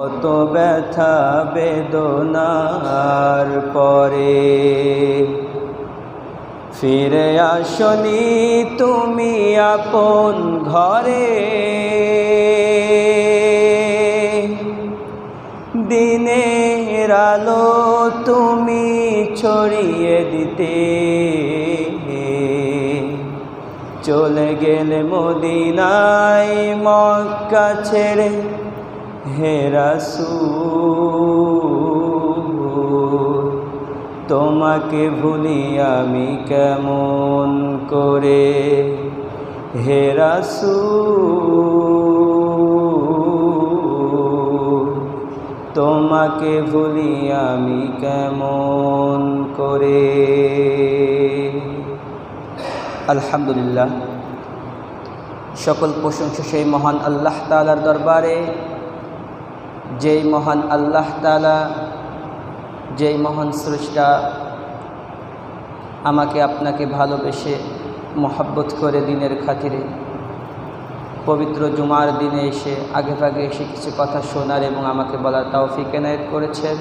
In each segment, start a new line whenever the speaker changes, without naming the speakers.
কত ব্যথা বেদনার পরে। ফিরে আসনি তুমি আপন ঘরে। দিনের আলো তুমি ছড়িয়ে দিতে। চলে গেলে মদিনায় মক্কা ছেড়ে হেরাসু তোমাকে ভুলি আমি কেমন করে? হেরাসু তোমাকে ভুলি আমি কেমন করে? আলহামদুলিল্লাহ, সকল প্রশংসা সেই মহান আল্লাহ তালার দরবারে যেই মহান আল্লাহ তালা যেই মহান স্রষ্টা আমাকে আপনাকে ভালোবেসে মহাব্বত করে দিনের খাতিরে, পবিত্র জুমার দিনে এসে আগে ভাগে এসে কিছু কথা শোনার এবং আমাকে বলার তৌফিক এনায়ত করেছেন।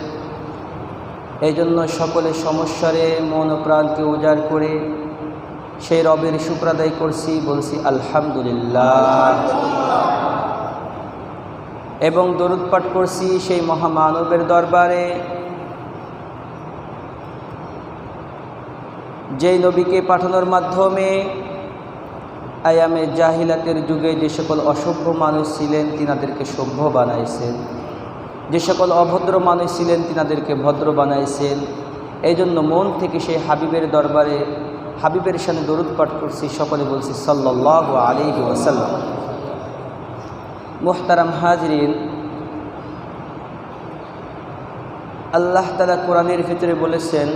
এই জন্য সকলের সমস্যারে মন ও প্রাণকে উজাড় করে সেই রবের শুক্রাদায় করছি, বলছি আলহামদুলিল্লাহ। এবং দরুদ পাঠ করছি সেই মহামানবের দরবারে। যেই নবীকে পাঠানোর মাধ্যমে আয়ামে জাহিলাতের যুগে যে সকল অসভ্য মানুষ ছিলেন, তিনাদেরকে সভ্য বানাইছেন। যে সকল অভদ্র মানুষ ছিলেন, তিনাদেরকে ভদ্র বানাইছেন। এই জন্য মন থেকে সেই হাবিবের দরবারে, হাবিবের সামনে দরুদ পাঠ করছি, সকলে বলছি সাল্লাহ আলী ওসাল্লাম মুহতারাম হাজরিন, আল্লাহ তালা কোরআনের ভিতরে বলেছেন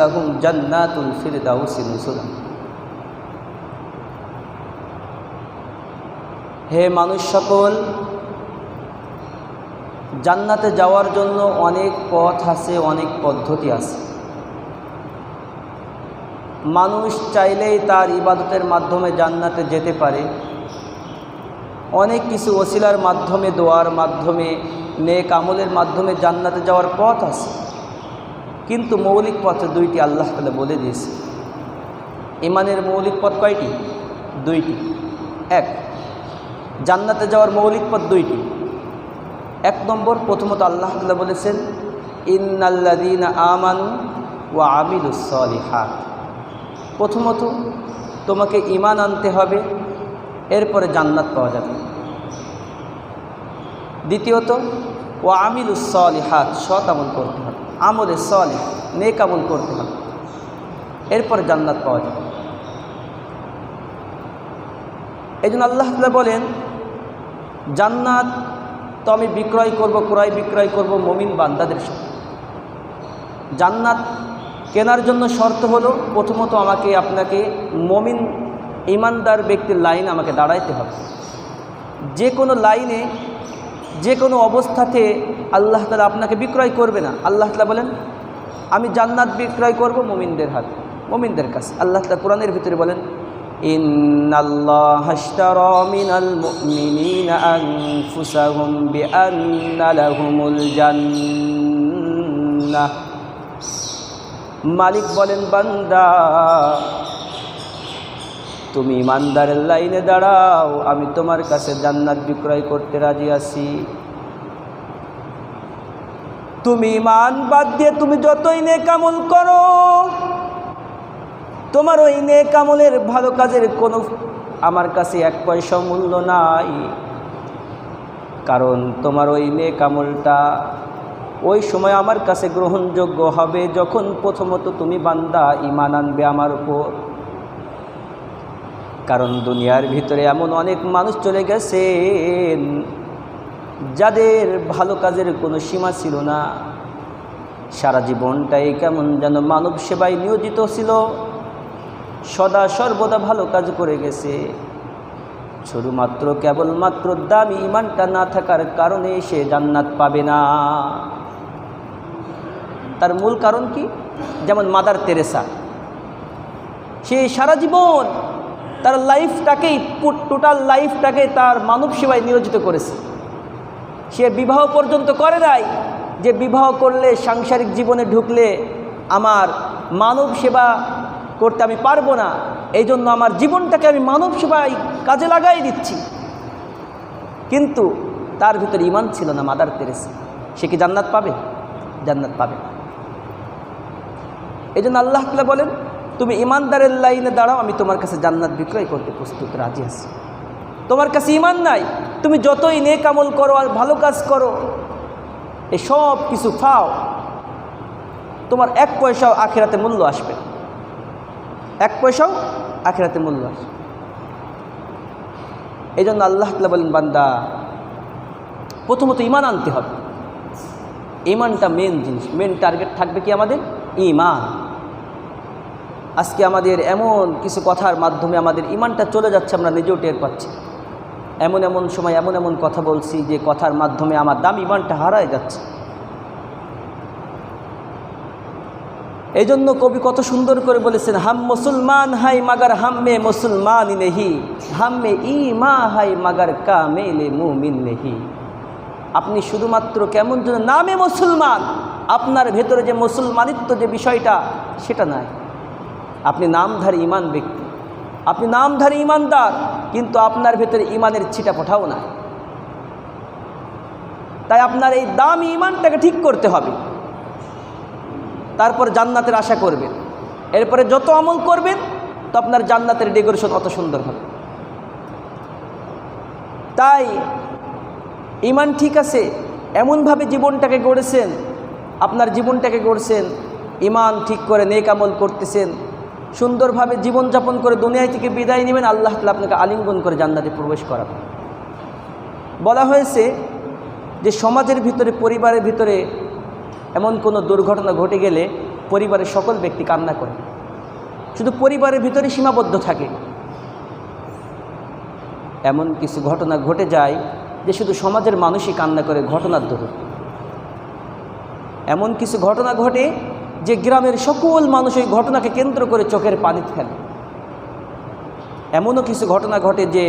লাহুম জান্নাতুল হে মানুষ সকল, জান্নাতে যাওয়ার জন্য অনেক পথ আছে, অনেক পদ্ধতি আছে। মানুষ চাইলেই তার ইবাদতের মাধ্যমে জান্নাতে যেতে পারে। অনেক কিছু ওসিলার মাধ্যমে, দোয়ার মাধ্যমে, নেক আমলের মাধ্যমে জান্নাতে যাওয়ার পথ আছে। কিন্তু মৌলিক পথে দুইটি আল্লাহ তালা বলে দিয়েছে। ইমানের মৌলিক পথ কয়টি? দুইটি। এক, জান্নাতে যাওয়ার মৌলিক পথ দুইটি। এক নম্বর, প্রথমত আল্লাহ তালা বলেছেন ইন্নাল্লাদিন আমানু ও আমিলুসলিহাত প্রথমত তোমাকে ইমান আনতে হবে, এরপরে জান্নাত পাওয়া যাবে। দ্বিতীয়ত ও আমিল হাত সৎ আমল করতে হবে, আমলে সলে নেক আমল করতে হবে, এরপরে জান্নাত পাওয়া যাবে। এই জন্য আল্লাহ বলেন, জান্নাত তো আমি বিক্রয় করব, ক্রয় বিক্রয় করব, মমিন বান্দাদের সাথে। জান্নাত কেনার জন্য শর্ত হলো প্রথমত আমাকে আপনাকে মমিন, ইমানদার ব্যক্তির লাইন আমাকে দাঁড়াইতে হবে। যে কোনো লাইনে, যে কোনো অবস্থাতে আল্লাহ তালা আপনাকে বিক্রয় করবে না। আল্লাহ তালা বলেন, আমি জান্নাত বিক্রয় করব মোমিনদের হাতে, মোমিনদের কাছে। আল্লাহ তালা কোরআনের ভিতরে বলেন মালিক বলেন, বান্দা, তুমি ইমানদারের লাইনে দাঁড়াও, আমি তোমার কাছে জান্নাত বিক্রয় করতে রাজি আছি। তুমি ইমান বাদ দিয়ে তুমি যতই নে কামল করো, তোমার ওই নে কামলের ভালো কাজের কোনো আমার কাছে এক পয়সা মূল্য নাই। কারণ তোমার ওই নে কামলটা ওই সময় আমার কাছে গ্রহণযোগ্য হবে যখন প্রথমত তুমি বান্দা ইমান আনবে আমার উপর। কারণ দুনিয়ার ভিতরে এমন অনেক মানুষ চলে গেছেন যাদের ভালো কাজের কোনো সীমা ছিল না। সারা জীবনটাই কেমন যেন মানব সেবায় নিয়োজিত ছিল। সদা সর্বদা ভালো কাজ করে গেছে। শুধুমাত্র কেবলমাত্র দামি ইমানটা না থাকার কারণে সে জান্নাত পাবে না। তার মূল কারণ কি? যেমন মাদার তেরেসা। সে সারা জীবন তার লাইফটাকেই, টোটাল লাইফটাকে তার মানব সেবায় নিয়োজিত করেছে। সে বিবাহ পর্যন্ত করে নাই। যে বিবাহ করলে, সাংসারিক জীবনে ঢুকলে আমার মানব সেবা করতে আমি পারব না এই জন্য আমার জীবনটাকে আমি মানব সেবায় কাজে লাগাই দিচ্ছি। কিন্তু তার ভিতরে ইমান ছিল না মাদার তেরেসা। সে কি জান্নাত পাবে? জান্নাত পাবে না। এই জন্য আল্লাহ তালা বলেন, তুমি ইমানদারের লাইনে দাঁড়াও, আমি তোমার কাছে জান্নাত বিক্রয় করতে প্রস্তুত রাজি আছি। তোমার কাছে ইমান নাই, তুমি যতই নেক আমল করো আর ভালো কাজ করো, এই সব কিছু ফাও তোমার এক পয়সাও আখেরাতে মূল্য আসবে এক পয়সাও আখেরাতে মূল্য আসবে এই জন্য আল্লাহ তালা বলেন, বান্দা, প্রথমত ইমান আনতে হবে। ইমানটা মেন জিনিস মেন টার্গেট থাকবে কি আমাদের? ইমান। আজকে আমাদের এমন কিছু কথার মাধ্যমে আমাদের ইমানটা চলে যাচ্ছে, আমরা নিজেও টের পাচ্ছি। এমন এমন সময় এমন এমন কথা বলছি যে কথার মাধ্যমে আমার দাম ইমানটা হারায় যাচ্ছে। এই জন্য কবি কত সুন্দর করে বলেছেন, হাম মুসলমান হাই মাগার হাম্মে মুসলমান নেহি, হাম্মে ই মা হাই মাগার কা মেলে মুমিন নেহি। আপনি শুধুমাত্র কেমন যেন নামে মুসলমান। আপনার ভেতরে যে মুসলমানিত্ব যে বিষয়টা, সেটা নয় আপনি নামধারী ইমান ব্যক্তি। আপনি নামধারী ইমানদার, কিন্তু আপনার ভেতরে ইমানের ছিটা পঠাও না তাই আপনার এই দামি ইমানটাকে ঠিক করতে হবে। তারপর জান্নাতের আশা করবেন। এরপরে যত আমল করবেন, তো আপনার জান্নাতের ডেকোরেশন অত সুন্দর হবে। তাই, ইমান ঠিক আছে, এমনভাবে জীবনটাকে গড়েছেন আপনার জীবনটাকে গড়ছেন ইমান ঠিক করে নেক আমল করতেছেন, সুন্দরভাবে জীবনযাপন করে দুনিয়ায় থেকে বিদায় নেবেন, আল্লাহ তালা আপনাকে আলিঙ্গন করে জান্নাতে প্রবেশ করাবেন। বলা হয়েছে যে সমাজের ভিতরে, পরিবারের ভিতরে এমন কোনো দুর্ঘটনা ঘটে গেলে পরিবারের সকল ব্যক্তি কান্না করে। শুধু পরিবারের ভিতরে সীমাবদ্ধ থাকে। এমন কিছু ঘটনা ঘটে যায় যে শুধু সমাজের মানুষই কান্না করে, ঘটনার দরুন এমন কিছু ঘটনা ঘটে যে গ্রামের সকল মানুষ ওই ঘটনাকে কেন্দ্র করে চোখের পানি ফেলে। এমনও কিছু ঘটনা ঘটে যে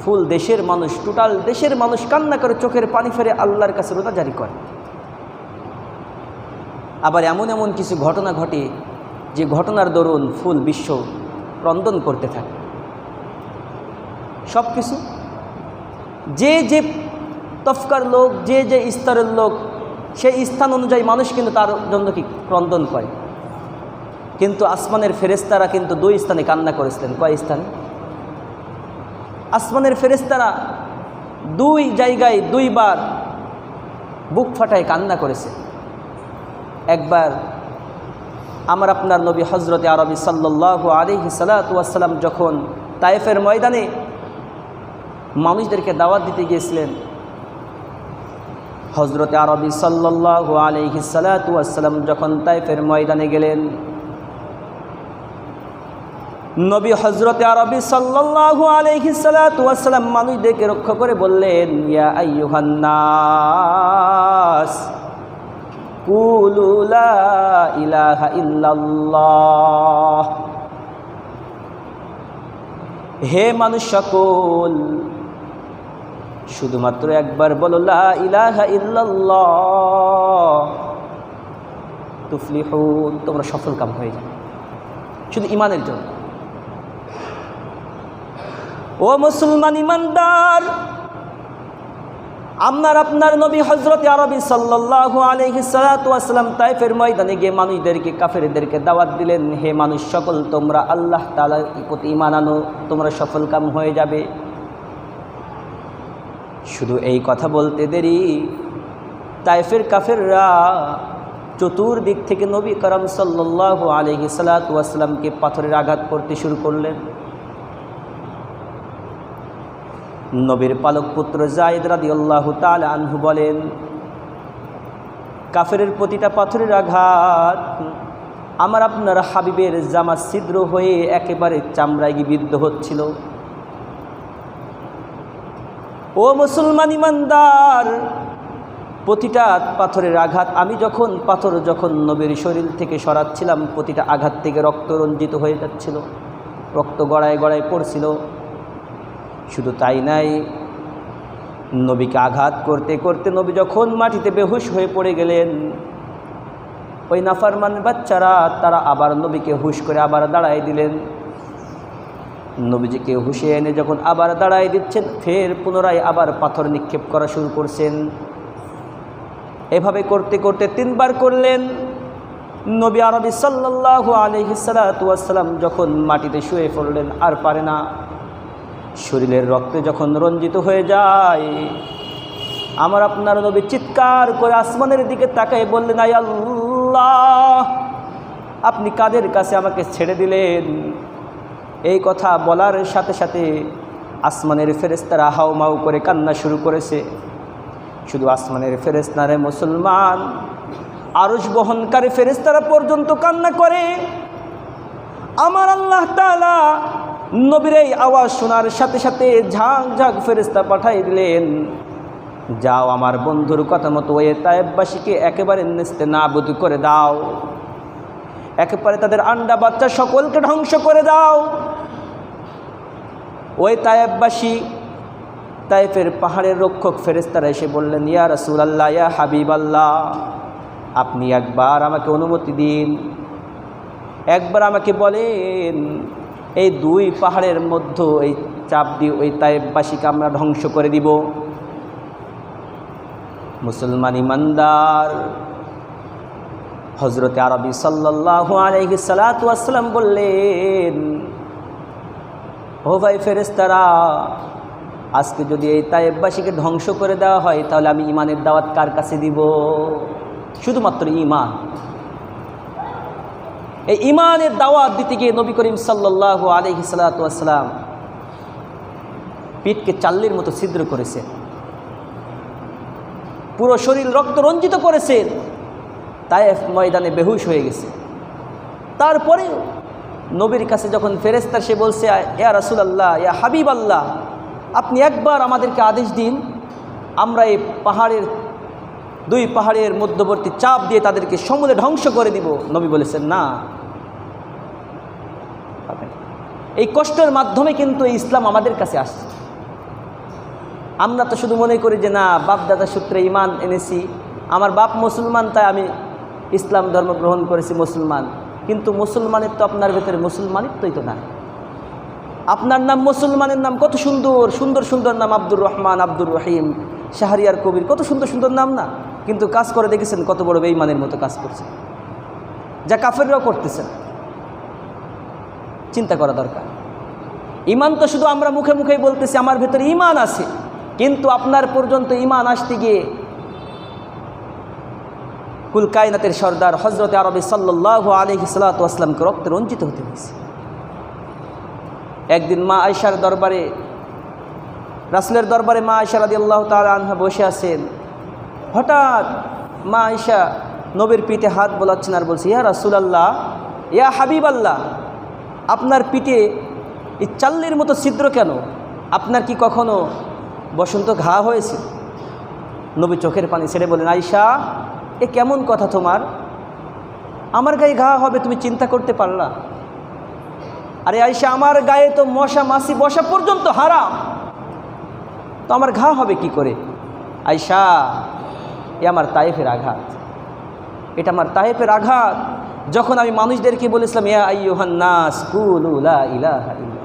ফুল দেশের মানুষ, টোটাল দেশের মানুষ কান্না করে চোখের পানি ফেরে আল্লাহর কাছে রোজা জারি করে। আবার এমন এমন কিছু ঘটনা ঘটে যে ঘটনার দরুন ফুল বিশ্ব ক্রন্দন করতে থাকে। সব কিছু যে যে তফকার লোক, যে যে স্তরের লোক সেই স্থান অনুযায়ী মানুষ কিন্তু তার জন্য কি ক্রন্দন করে। কিন্তু আসমানের ফেরেস্তারা কিন্তু দুই স্থানে কান্না করেছিলেন। কয় স্থানে? আসমানের ফেরেস্তারা দুই জায়গায় দুইবার বুক ফাটায় কান্না করেছে। একবার আমার আপনার নবী হজরতে আরবি সাল্লাহ আলিহি সালাতাম যখন তায়েফের ময়দানে মানুষদেরকে দাওয়াত দিতে গিয়েছিলেন হজরতে আরবি সাল্লাহ আলিহি সালাতাম যখন তাইফের ময়দানে গেলেন, নবী হজরতে আরবি সাল্লাহ আলহি সালাতাম মানুষদেরকে রক্ষা করে বললেন, ইয়া আইয়ুহান্নাস কুলু লা ইলাহা ইল্লাল্লাহ। হে মানুষ সকল শুধুমাত্র একবার বলো, লা ইলাহা ইল্লাল্লাহ। তোমরা সফল কাম হয়ে যাবে শুধু ইমানের জন্য। ও মুসলমান ইমানদার আপনার আপনার নবী হজরত আরবি সাল্লাহ আলহিসাল্লাম তাইফের ময়দানে গিয়ে মানুষদেরকে, কাফেরদেরকে দাওয়াত দিলেন, হে মানুষ, সকল তোমরা আল্লাহ তালার প্রতি ইমান আনো, তোমরা সফল কাম হয়ে যাবে। শুধু এই কথা বলতে দেরি। তাইফের কাফেররা চতুর্দিক থেকে নবী করম সাল্লাহ আলহি সাল্লাতামকে পাথরের আঘাত করতে শুরু করলেন। নবীর পালক পুত্র জায়দ রাদি আল্লাহ তাল আনহু বলেন, কাফেরের প্রতিটা পাথরের আঘাত আমার আপনার হাবিবের জামা ছিদ্র হয়ে একেবারে চামড়ায় বিদ্ধ হচ্ছিল। ও মুসলমান ইমানদার, প্রতিটা পাথরের আঘাত, আমি যখন পাথর যখন নবীর শরীর থেকে সরাচ্ছিলাম, প্রতিটা আঘাত থেকে রক্ত রঞ্জিত হয়ে যাচ্ছিল, রক্ত গড়ায় গড়ায় পড়ছিল। শুধু তাই নাই, নবীকে আঘাত করতে করতে নবী যখন মাটিতে বেহুশ হয়ে পড়ে গেলেন, ওই নাফারমান বাচ্চারা, তারা আবার নবীকে হুশ করে আবার দাঁড়ায় দিলেন। নবীজিকে হুশে এনে যখন আবার দাঁড়ায় দিচ্ছেন, ফের পুনরায় আবার পাথর নিক্ষেপ করা শুরু করছেন। এভাবে করতে করতে তিনবার করলেন। নবী আরবি সাল্লাহ আলহিসাল্লাম যখন মাটিতে শুয়ে পড়লেন, আর পারে না। শরীরের রক্তে যখন রঞ্জিত হয়ে যায়, আমার আপনার নবী চিৎকার করে আসমানের দিকে তাকাই বললেন আই আল্লাহ, আপনি কাদের কাছে আমাকে ছেড়ে দিলেন? এই কথা বলার সাথে সাথে আসমানের ফেরেস্তারা হাও মাউ করে কান্না শুরু করেছে। শুধু আসমানের ফেরেস্তারে মুসলমান আরস বহনকারী ফেরেস্তারা পর্যন্ত কান্না করে। আমার আল্লাহ তালা নবীর এই আওয়াজ শোনার সাথে সাথে ঝাঁক ঝাঁক ফেরেস্তা পাঠাই দিলেন। যাও আমার বন্ধুর কথা মতো ওই তায়েববাসীকে একেবারে নেস্তে নাবুদ করে দাও। একেবারে তাদের আন্ডা বাচ্চা সকলকে ধ্বংস করে দাও। ওই তায়েববাসী তাইফের পাহাড়ের রক্ষক ফেরেস্তারা এসে বললেন, ইয়া রসুল আল্লাহ ইয়া হাবিব আল্লাহ আপনি একবার আমাকে অনুমতি দিন। একবার আমাকে বলেন, এই দুই পাহাড়ের মধ্যে, এই চাপ দিয়ে ওই তাইববাসীকে আমরা ধ্বংস করে দিব। মুসলমান ইমানদার। হজরতে আরবি সাল্লাহ আলহি সালাতাম বললেন ও ভাই ফেরেস্তারা আজকে যদি এই তাইববাসীকে ধ্বংস করে দেওয়া হয়, তাহলে আমি ইমানের দাওয়াত কার কাছে দিব? শুধুমাত্র ইমান এই ইমানের দাওয়াত দিতে গিয়ে নবী করিম সাল্লাহ আলহি সালাতাম পিঠকে চাল্লির মতো ছিদ্র করেছে পুরো শরীর রক্ত রঞ্জিত করেছেন। তায়েফ ময়দানে বেহুশ হয়ে গেছে। তারপরে নবীর কাছে যখন ফেরেস্তার সে বলছে, ইয়া রাসুল আল্লাহ ইয়া হাবিব আল্লাহ আপনি একবার আমাদেরকে আদেশ দিন, আমরা এই পাহাড়ের, দুই পাহাড়ের মধ্যবর্তী চাপ দিয়ে তাদেরকে সমূলে ধ্বংস করে দিব। নবী বলেছেন, না। এই কষ্টের মাধ্যমে কিন্তু এই ইসলাম আমাদের কাছে আসছে। আমরা তো শুধু মনে করি যে, না বাপ দাদা সূত্রে ইমান এনেছি, আমার বাপ মুসলমান, তাই আমি ইসলাম ধর্ম গ্রহণ করেছি মুসলমান। কিন্তু মুসলমানের তো আপনার ভেতরে মুসলমানিত্বই তো না আপনার নাম মুসলমানের নাম কত সুন্দর সুন্দর সুন্দর নাম আব্দুর রহমান, আব্দুর রহিম, শাহরিয়ার কবির, কত সুন্দর সুন্দর নাম না? কিন্তু কাজ করে দেখেছেন কত বড় বেইমানের মতো কাজ করছে। যা কাফেররাও করতেছেন চিন্তা করা দরকার। ইমান তো শুধু আমরা মুখে মুখেই বলতেছি, আমার ভেতরে ইমান আছে। কিন্তু আপনার পর্যন্ত ইমান আসতে গিয়ে কুল কায়নাতের সর্দার হজরত আরবি সাল্লাহ আলহি সাল্লাতামকে রক্তে রঞ্জিত হতে হয়েছে। একদিন মা আয়সার দরবারে, রাসুলের দরবারে মা আয়সা রাদি আল্লাহ তালা আনহা বসে আছেন। হঠাৎ মা আয়সা নবীর পিঠে হাত বোলাচ্ছেন আর বলছে, ইয়া রাসুল আল্লাহ ইয়া হাবিব আল্লাহ আপনার পিঠে এই চাল্লির মতো ছিদ্র কেন? আপনার কি কখনো বসন্ত ঘা হয়েছে? নবী চোখের পানি ছেড়ে বলেন আয়সা এ কেমন কথা তোমার? আমার গায়ে ঘা হবে, তুমি চিন্তা করতে পারলা? আরে আয়সা আমার গায়ে তো মশা মাসি বসা পর্যন্ত হারাম। তো আমার ঘা হবে কি করে? আয়সা এ আমার তাইফের আঘাত। এটা আমার তাইফের আঘাত। যখন আমি মানুষদেরকে বলেছিলাম, ইয়া আইয়ুহান্নাস কুলুলা ইলাহা ইল্লা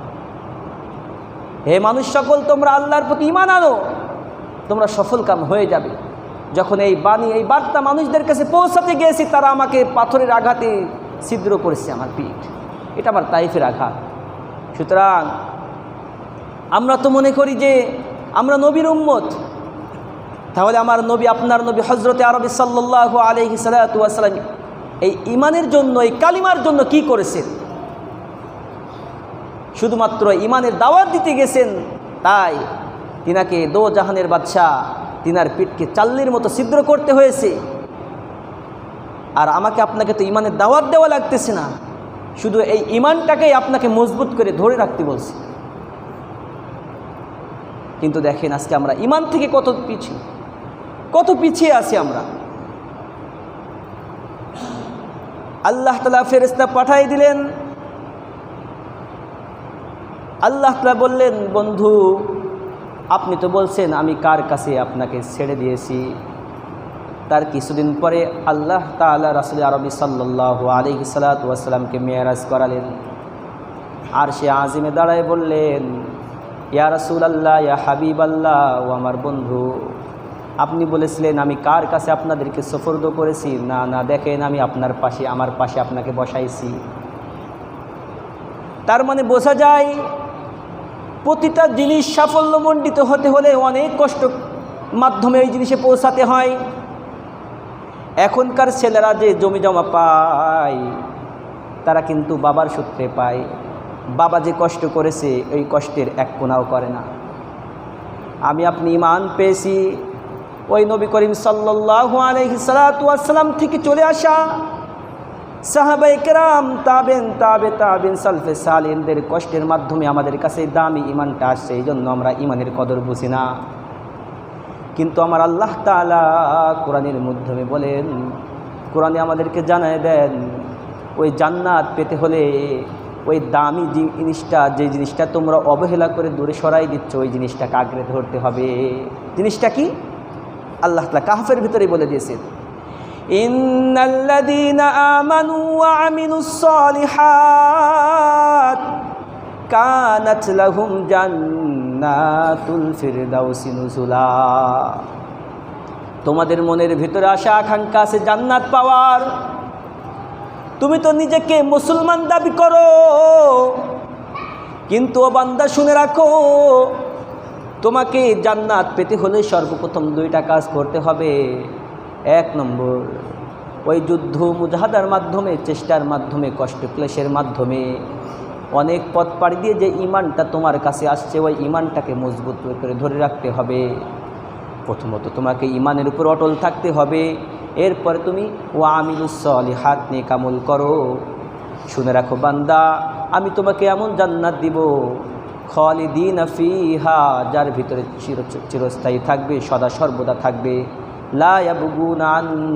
হে মানুষ, সকল তোমরা আল্লাহর প্রতি ইমান আনো, তোমরা সফল কাম হয়ে যাবে। যখন এই বাণী, এই বার্তা মানুষদের কাছে পৌঁছাতে গিয়েছি, তারা আমাকে পাথরের আঘাতে ছিদ্র করেছে আমার পিঠ। এটা আমার তাইফের আঘাত। সুতরাং আমরা তো মনে করি যে আমরা নবীর উম্মত। তাহলে আমার নবী, আপনার নবী হজরতে আরবি সাল্লাহ আলহি সাল্লাম এই ইমানের জন্য, এই কালিমার জন্য কি করেছেন? শুধুমাত্র ইমানের দাওয়াত দিতে গেছেন, তাই তিনাকে দো জাহানের বাদশাহ তিনার পিঠকে চাল্লির মতো ছিদ্র করতে হয়েছে। আর আমাকে আপনাকে তো ইমানের দাওয়াত দেওয়া লাগতেছে না। শুধু এই ইমানটাকেই আপনাকে মজবুত করে ধরে রাখতে বলছি। কিন্তু দেখেন আজকে আমরা ইমান থেকে কত পিছিয়ে কত পিছিয়ে আছি আমরা। আল্লাহ তালা ফেরেস্তা পাঠাই দিলেন। আল্লাহ তালা বললেন, বন্ধু আপনি তো বলছেন, আমি কার কাছে আপনাকে ছেড়ে দিয়েছি? তার কিছুদিন পরে আল্লাহ তালা রাসুল আরবি সাল্লাহ আলি সালাতামকে মেয়ারাজ করালেন। আর সে আজিমে দাঁড়ায় বললেন, ইয়া রসুল আল্লাহ ইয়া হাবিব আল্লাহ ও আমার বন্ধু, আপনি বলেছিলেন আমি কার কাছে আপনাদেরকে সফর্দ করেছি? না না, দেখেন আমি আপনার পাশে, আমার পাশে আপনাকে বসাইছি। তার মানে বোঝা যায় প্রতিটা জিনিস সাফল্যমণ্ডিত হতে হলে অনেক কষ্ট মাধ্যমে এই জিনিসে পৌঁছাতে হয়। এখনকার ছেলেরা যে জমি জমা পায়, তারা কিন্তু বাবার সূত্রে পায়। বাবা যে কষ্ট করেছে ওই কষ্টের এক কোনাও করে না। আমি আপনি ইমান পেয়েছি। ওই নবী করিম সাল্লাহু আলহি থেকে চলে আসা সাহাবাই কেরাম, তাবেন, তাবে, তাবেন, সালফে সালিনদের কষ্টের মাধ্যমে আমাদের কাছে দামি ইমানটা আসছে এই জন্য আমরা ইমানের কদর বুঝি না। কিন্তু আমার আল্লাহ তালা কোরআনের মাধ্যমে বলেন, কোরআনে আমাদেরকে জানায় দেন, ওই জান্নাত পেতে হলে ওই দামি জিনিসটা, যে জিনিসটা তোমরা অবহেলা করে দূরে সরাই দিচ্ছ, ওই জিনিসটাকে আগ্রে ধরতে হবে। জিনিসটা কি? আল্লাহ তালা কাহফের ভিতরে বলে দিয়েছেন। إن الذين آمنوا وعملوا الصالحات كانت لهم جنات الفردوس نزلا তোমাদের মনের ভিতরে আশা আকাঙ্ক্ষা আছে জান্নাত পাওয়ার তুমি তো নিজেকে মুসলমান দাবি করো কিন্তু ও বান্দা শুনে রাখো তোমাকে জান্নাত পেতে হলে সর্বপ্রথম দুইটা কাজ করতে হবে এক নম্বর, ওই যুদ্ধ মুজাহাদার মাধ্যমে, চেষ্টার মাধ্যমে, কষ্ট ক্লেশের মাধ্যমে অনেক পথ পাড়ি দিয়ে যে ইমানটা তোমার কাছে আসছে, ওই ইমানটাকে মজবুত করে ধরে রাখতে হবে। প্রথমত তোমাকে ইমানের উপর অটল থাকতে হবে। এরপরে তুমি ও আমিলুসলি হাত নিয়ে কামল করো। শুনে রাখো বান্দা, আমি তোমাকে এমন জান্নাত দিব, খালিদিন ফিহা, যার ভিতরে চির, চিরস্থায়ী থাকবে, সদা সর্বদা থাকবে। লাগুনাহিওয়ালা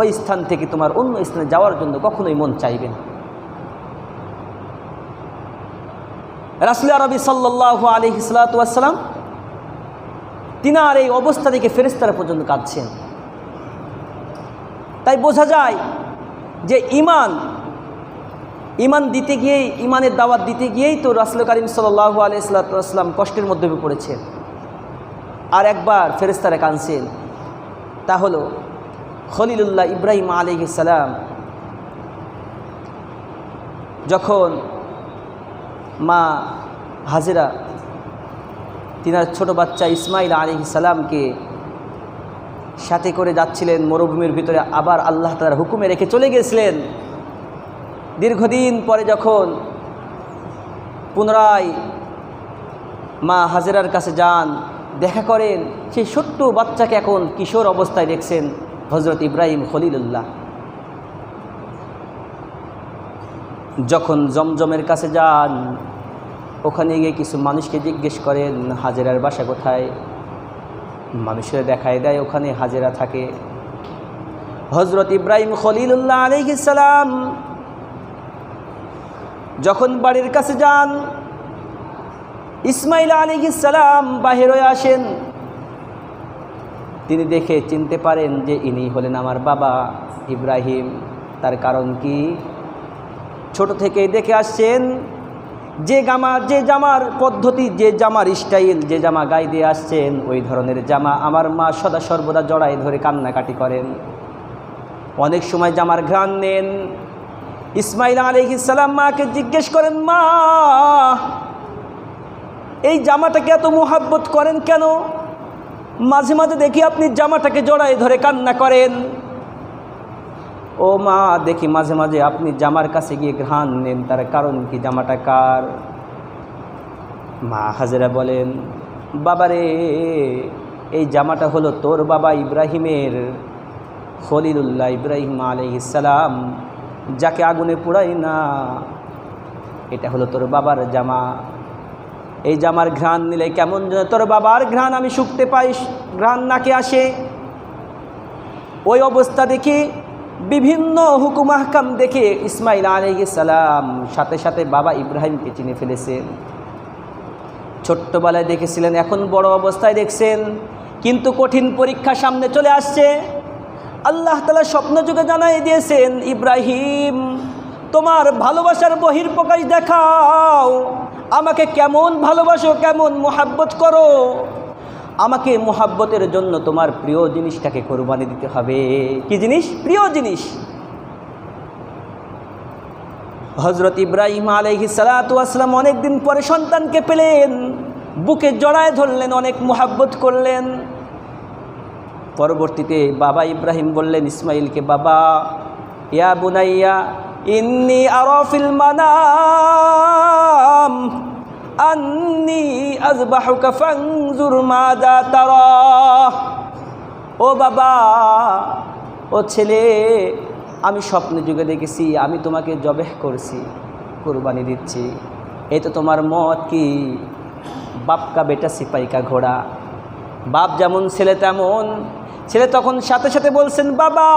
ওই স্থান থেকে তোমার অন্য স্থানে যাওয়ার জন্য কখনোই মন চাইবে না। রাসুল আরবি সাল্লাহ আলি ইসলাতাম তিনার এই অবস্থা থেকে ফেরেস্তারা পর্যন্ত কাঁদছেন। তাই বোঝা যায় যে ইমান ইমান দিতে গিয়েই ইমানের দাওয়াত দিতে গিয়েই তো রাসুল করিম সাল্লাহ আলি ইসলাতাম কষ্টের মধ্যে পড়েছেন। আর একবার ফেরেস্তারা কানছেন তা হলো, খলিলুল্লাহ ইব্রাহিম আলী সালাম যখন মা হাজিরা, তিনার ছোট বাচ্চা ইসমাইল আলী সালামকে সাথে করে যাচ্ছিলেন মরুভূমির ভিতরে, আবার আল্লাহ তালার হুকুমে রেখে চলে গেছিলেন। দীর্ঘদিন পরে যখন পুনরায় মা হাজেরার কাছে যান দেখা করেন সেই ছোট্ট বাচ্চাকে এখন কিশোর অবস্থায় দেখছেন হজরত ইব্রাহিম খলিলুল্লাহ। যখন জমজমের কাছে যান, ওখানে গিয়ে কিছু মানুষকে জিজ্ঞেস করেন, হাজেরার বাসা কোথায়? মানুষের দেখায় দেয়, ওখানে হাজেরা থাকে। হজরত ইব্রাহিম খলিলুল্লাহ আলহিসাল্লাম যখন বাড়ির কাছে যান ইসমাইল আলী সালাম বাহির হয়ে আসেন। তিনি দেখে চিনতে পারেন যে ইনি হলেন আমার বাবা ইব্রাহিম। তার কারণ কি? ছোট থেকেই দেখে আসছেন, যে জামা, যে জামার পদ্ধতি, যে জামার স্টাইল, যে জামা গায়ে দিয়ে আসছেন, ওই ধরনের জামা আমার মা সদা সর্বদা জড়াই ধরে কান্নাকাটি করেন। অনেক সময় জামার ঘ্রাণ নেন। ইসমাইল আলহিসাল্লাম মাকে জিজ্ঞেস করেন, মা এই জামাটাকে এত মোহাব্বত করেন কেন? মাঝে মাঝে দেখি আপনি জামাটাকে জড়াই ধরে কান্না করেন। ও মা, দেখি মাঝে মাঝে আপনি জামার কাছে গিয়ে ঘ্রাণ নেন, তার কারণ কি? জামাটা কার? মা হাজেরা বলেন, বাবারে, এই জামাটা হলো তোর বাবা ইব্রাহিমের, খলিলুল্লাহ ইব্রাহিম আলহিসাল্লাম যাকে আগুনে পোড়াই না। এটা হলো তোর বাবার জামা। এই জামার ঘ্রাণ নিলে কেমন যেন? তোর বাবার ঘ্রাণ আমি শুকতে পাই, ঘ্রাণ নাকে আসে। ওই অবস্থা দেখে বিভিন্ন হুকুম আহকাম দেখে ইসমাইল সালাম সাথে সাথে বাবা ইব্রাহিমকে চিনে ফেলেছেন ছোট্টবেলায় দেখেছিলেন, এখন বড় অবস্থায় দেখছেন। কিন্তু কঠিন পরীক্ষা সামনে চলে আসছে। আল্লাহ তালা স্বপ্ন যুগে জানাই দিয়েছেন, ইব্রাহিম, তোমার ভালোবাসার বহির প্রকাশ দেখাও। আমাকে কেমন ভালোবাসো, কেমন মোহাব্বত করো? আমাকে মোহাব্বতের জন্য তোমার প্রিয় জিনিসটাকে কোরবানি দিতে হবে। কি জিনিস? প্রিয় জিনিস। হজরত ইব্রাহিম আলহি সালাতাম অনেকদিন পরে সন্তানকে পেলেন। বুকে জড়ায় ধরলেন, অনেক মোহাব্বত করলেন। পরবর্তীতে বাবা ইব্রাহিম বললেন, ইসমাইলকে বাবা, ইয়া বুনাইয়া ইন্নি আরফিল মানাম, আন্নি আজবাহুকা ফানজুর মাদা তারা। ও বাবা, ও ছেলে, আমি স্বপ্নে যুগে দেখেছি, আমি তোমাকে জবেহ করছি, কুরবানি দিচ্ছি। এই তো তোমার মত কি? বাপকা বেটা সিপাইকা ঘোড়া। বাপ যেমন, ছেলে তেমন। ছেলে তখন সাথে সাথে বলছেন, বাবা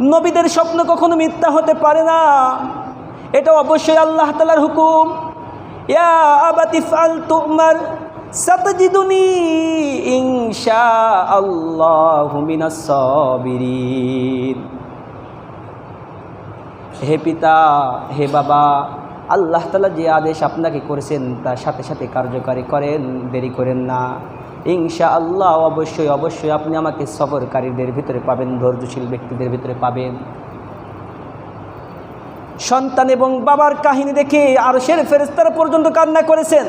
নবীদের স্বপ্ন কখনো মিথ্যা হতে পারে না। এটা অবশ্যই আল্লাহ তালার হুকুম। ইয়া আবাতি ফাল তুমার সাতজিদুনি ইনশা আল্লাহু মিনাস হে পিতা, হে বাবা, আল্লাহ তালা যে আদেশ আপনাকে করেছেন তার সাথে সাথে কার্যকারী করেন, দেরি করেন না। ইনশা আল্লাহ অবশ্যই অবশ্যই আপনি আমাকে সফরকারীদের ভিতরে পাবেন, ধৈর্যশীল ব্যক্তিদের ভিতরে পাবেন। সন্তান এবং বাবার কাহিনী দেখে আর সের ফেরেস্তারা পর্যন্ত কান্না করেছেন।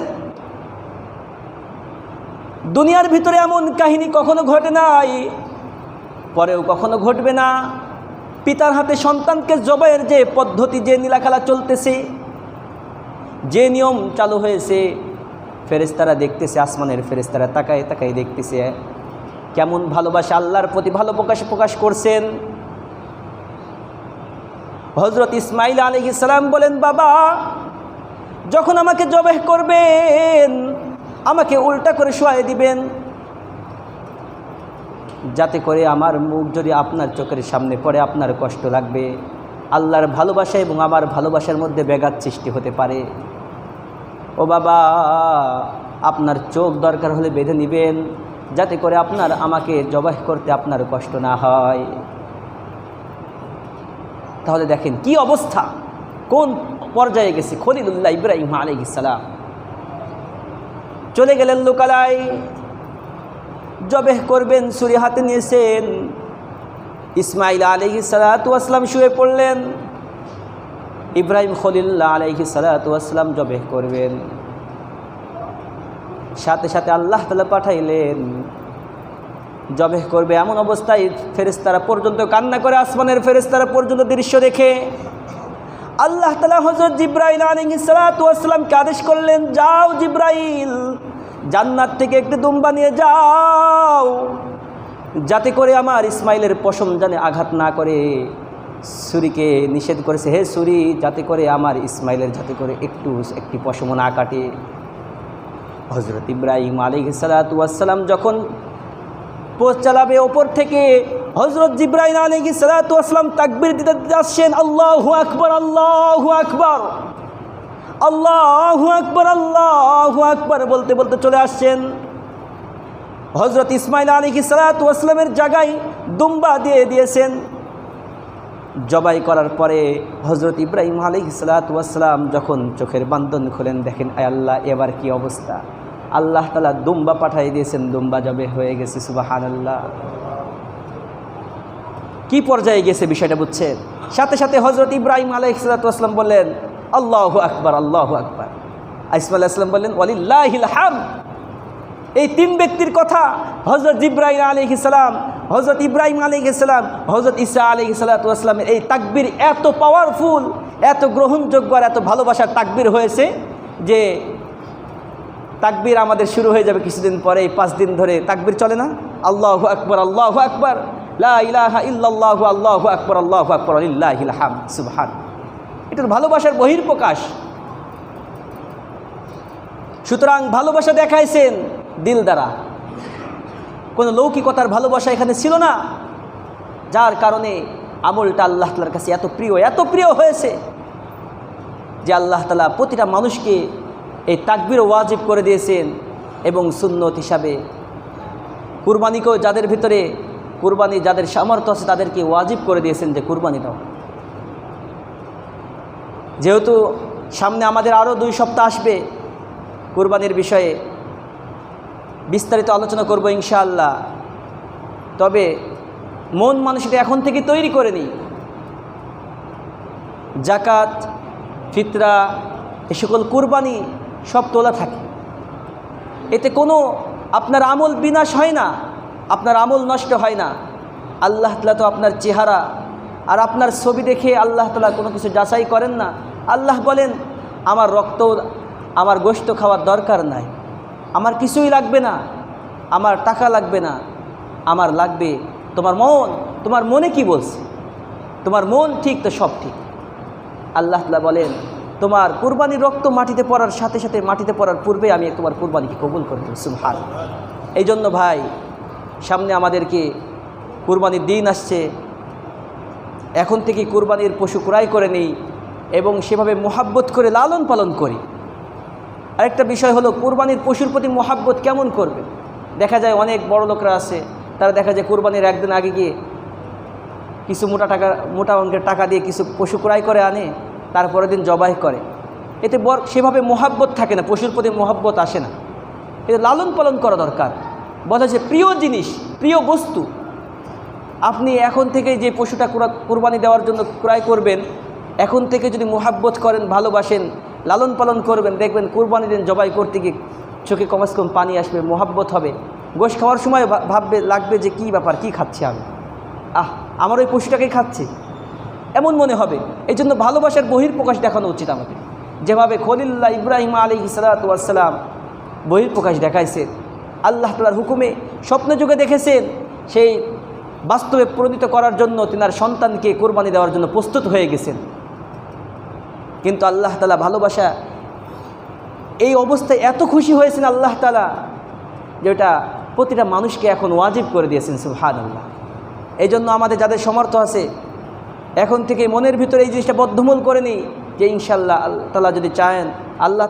দুনিয়ার ভিতরে এমন কাহিনী কখনো ঘটে নাই, পরেও কখনো ঘটবে না। পিতার হাতে সন্তানকে জবাইয়ের যে পদ্ধতি, যে নীলাখেলা চলতেছে, যে নিয়ম চালু হয়েছে ফেরেস্তারা দেখতেছে, আসমানের ফেরেস্তারা তাকায় তাকায় দেখতেছে, কেমন ভালোবাসা, আল্লাহর প্রতি ভালো প্রকাশ প্রকাশ করছেন। হজরত ইসমাইল আলী ইসলাম বলেন, বাবা, যখন আমাকে জবেহ করবেন, আমাকে উল্টা করে শোয়াই দিবেন। যাতে করে আমার মুখ যদি আপনার চোখের সামনে পড়ে, আপনার কষ্ট লাগবে। আল্লাহর ভালোবাসা এবং আমার ভালোবাসার মধ্যে ব্যাঘাত সৃষ্টি হতে পারে। ও বাবা, আপনার চোখ দরকার হলে বেঁধে নেবেন, যাতে করে আপনার আমাকে জবাহ করতে আপনার কষ্ট না হয়। তাহলে দেখেন কি অবস্থা। কোন পর্যায়ে গেছে? খলিলুল্লাহ ইব্রাহিম আলাইসালাম চলে গেলেন লোকালায়। জবেহ করবেন সুরি হাতে নিয়েছেন। ইসমাইল আলহি সালাতু আসলাম শুয়ে পড়লেন। ইব্রাহিম খলিল্লা আলহি সালাতু আসলাম জবেহ করবেন। সাথে সাথে আল্লাহ তালা পাঠাইলেন, জবেহ করবে এমন অবস্থায় ফেরেস্তারা পর্যন্ত কান্না করে আসমানের ফেরেস্তারা পর্যন্ত দৃশ্য দেখে। আল্লাহ তালা হজরত জিব্রাইল আসলামকে আদেশ করলেন, যাও জিব্রাইল, জান্নাত থেকে একটি দুম্বা নিয়ে যাও। যাতে করে আমার ইসমাইলের পশম জানে আঘাত না করে। সুরিকে নিষেধ করেছে, হে সুরি, যাতে করে আমার ইসমাইলের, যাতে করে একটু, একটি পশম না কাটে। হজরত ইব্রাহিম আলী সালাতাম যখন পোস্ট চালাবে ওপর থেকে হজরত জিব্রাহিম আলী সালাতাম তাকবির দিতে আসছেন, আল্লাহ আকবর আল্লাহ আকবর আল্লাহ আকবর আল্লাহ আকবর, বলতে বলতে চলে আসছেন। হজরত ইসমাইল আলী সালাতামের জায়গায় দুম্বা দিয়ে দিয়েছেন। জবাই করার পরে হজরত ইব্রাহিম আলী সালাতাম যখন চোখের বান্ধন খোলেন, দেখেন, আয় আল্লাহ, এবার কি অবস্থা? আল্লাহ তালা দুম্বা পাঠাই দিয়েছেন, দুম্বা জবে হয়ে গেছে সুবাহান আল্লাহ কি পর্যায়ে গেছে বিষয়টা বুঝছেন? সাথে সাথে হজরত ইব্রাহিম আলাহ সালাতাম বললেন, আল্লাহ আকবর আল্লাহ আকবর। ইসমাল ইসলাম বললেন, ওয়ালিল্লাহিল হাম এই তিন ব্যক্তির কথা হজরত ইব্রাহিম আলী ইসলাম হজরত ইব্রাহিম আলী ইসলাম হজরত ইসা আলী সালাতামের এই তাকবির এত পাওয়ারফুল এত গ্রহণযোগ্য আর এত ভালোবাসার তাকবির হয়েছে যে তাকবির আমাদের শুরু হয়ে যাবে কিছুদিন পরে পাঁচ দিন ধরে। তাকবির চলে না? আল্লাহ আকবর আল্লাহ আকবর। লা ইলাহা ইল্লাল্লাহু, আল্লাহু আকবর আল্লাহু আকবর, আলিল্লাহিল হাম সুবহান। এটার ভালোবাসার বহির্প্রকাশ সুতরাং ভালোবাসা দেখাইছেন দিল দ্বারা কোনো লৌকিকতার ভালোবাসা এখানে ছিল না, যার কারণে আমলটা আল্লাহ তালার কাছে এত প্রিয় এত প্রিয় হয়েছে যে আল্লাহ তালা প্রতিটা মানুষকে এই তাকবির ওয়াজিব করে দিয়েছেন এবং সুন্নত হিসাবে। কুরবানিকেও যাদের ভিতরে কুরবানি যাদের সামর্থ্য আছে তাদেরকে ওয়াজিব করে দিয়েছেন যে কুরবানি দাও। যেহেতু সামনে আমাদের আরও দুই সপ্তাহ আসবে কুরবানির বিষয়ে বিস্তারিত আলোচনা করব ইনশাআল্লাহ। তবে মন মানুষটা এখন থেকে তৈরি করে নিই। জাকাত ফিতরা, এ সকল কুরবানি সব তোলা থাকে। এতে কোনো আপনার আমল বিনাশ হয় না, আপনার আমল নষ্ট হয় না। আল্লাহ তালা তো আপনার চেহারা আর আপনার ছবি দেখে আল্লাহ তালা কোনো কিছু যাচাই করেন না। আল্লাহ বলেন, আমার রক্ত, আমার গোশত খাওয়ার দরকার নাই। আমার কিছুই লাগবে না, আমার টাকা লাগবে না, আমার লাগবে তোমার মন, তোমার মনে কি বলছে? তোমার মন ঠিক তো সব ঠিক। আল্লাহ বলেন, তোমার কুরবানির রক্ত মাটিতে পড়ার সাথে সাথে মাটিতে পড়ার পূর্বে আমি তোমার কুরবানিকে কবুল করে দেব সুবহান এই জন্য ভাই, সামনে আমাদেরকে কুরবানির দিন আসছে। এখন থেকে কুরবানির পশু ক্রয় করে নেই এবং সেভাবে মোহাব্বত করে লালন পালন করি। আরেকটা বিষয় হলো, কুরবানির পশুর প্রতি মোহাব্বত কেমন করবে? দেখা যায় অনেক বড় লোকরা আছে, তারা দেখা যায় কুরবানির একদিন আগে গিয়ে কিছু মোটা টাকা, মোটা অঙ্কের টাকা দিয়ে কিছু পশু ক্রয় করে আনে, তারপরের দিন জবাই করে। এতে বর, সেভাবে মোহাব্বত থাকে না, পশুর প্রতি মোহাব্বত আসে না। এতে লালন পালন করা দরকার। বলা যে প্রিয় জিনিস, প্রিয় বস্তু, আপনি এখন থেকে যে পশুটা কোরবানি দেওয়ার জন্য ক্রয় করবেন, এখন থেকে যদি মোহাব্বত করেন, ভালোবাসেন লালন পালন করবেন, দেখবেন কুরবানি দিন জবাই করতে গিয়ে চোখে কমাস কম পানি আসবে, মোহাব্বত হবে। গোশ খাওয়ার সময় ভাববে, লাগবে যে কী ব্যাপার, কী খাচ্ছি আমি? আহ, আমার ওই পশুটাকেই খাচ্ছে। এমন মনে হবে। এই জন্য ভালোবাসার বহির্প্রকাশ দেখানো উচিত আমাদের। যেভাবে খলিল্লা ইব্রাহিম আলী সালাতাম বহির্প্রকাশ দেখাইছে, আল্লাহ তালার হুকুমে স্বপ্ন যুগে দেখেছেন, সেই বাস্তবে পরিণত করার জন্য তিনার সন্তানকে কোরবানি দেওয়ার জন্য প্রস্তুত হয়ে গেছেন। কিন্তু আল্লাহ তালা ভালোবাসা, এই অবস্থায় এত খুশি হয়েছেন আল্লাহ তালা যেটা প্রতিটা মানুষকে এখন ওয়াজিব করে দিয়েছেন সুহান আল্লাহ এই জন্য আমাদের যাদের সমর্থ আছে, এখন থেকে মনের ভিতরে এই জিনিসটা বদ্ধমূল করে নিই যে ইনশাল্লাহ আল্লাহ তালা যদি চায়েন, আল্লাহ